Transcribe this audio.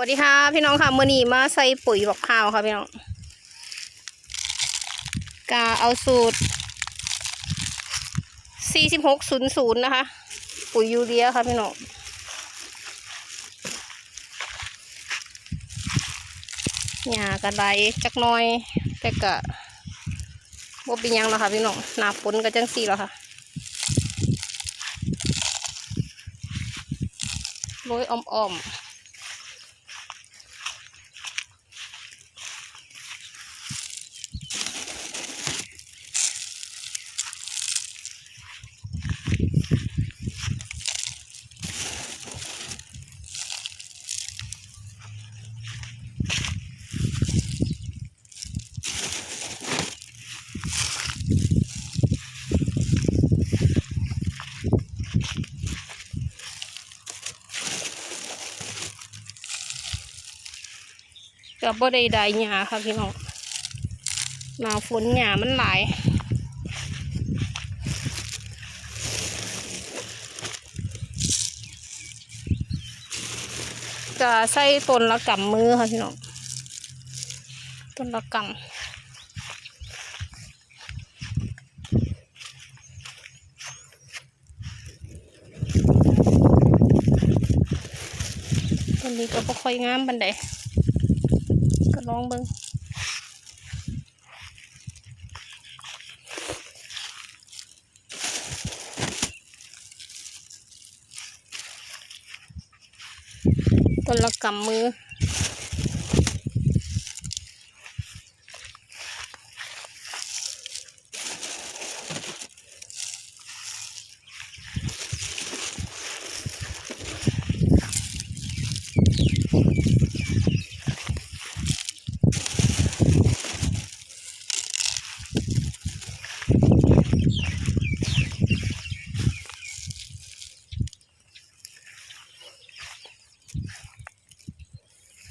วัสดีค่ะ พี่น้องค่ะมื่อนี้มาใส่ปุ๋ยบักข้าวค่ะพี่น้องกาเอาสูตร 4600 นะคะ ปุ๋ยยูเรียค่ะพี่น้องหญ้ากระไดจักน้อย แต่กะบ่เป็นยังแล้วค่ะพี่น้องหนาฝนก็จังสี่แล้วค่ะโรยอ่อมๆ ก็บ่ได้ได้หญ้าค่ะพี่น้องหน้าฝนหญ้ามันหลายจะใส่ต้นละกำมือค่ะพี่น้องต้นละกำต้นนี้ก็บ่ค่อยงามบันได ลองเบิ้งต้นละกำมือ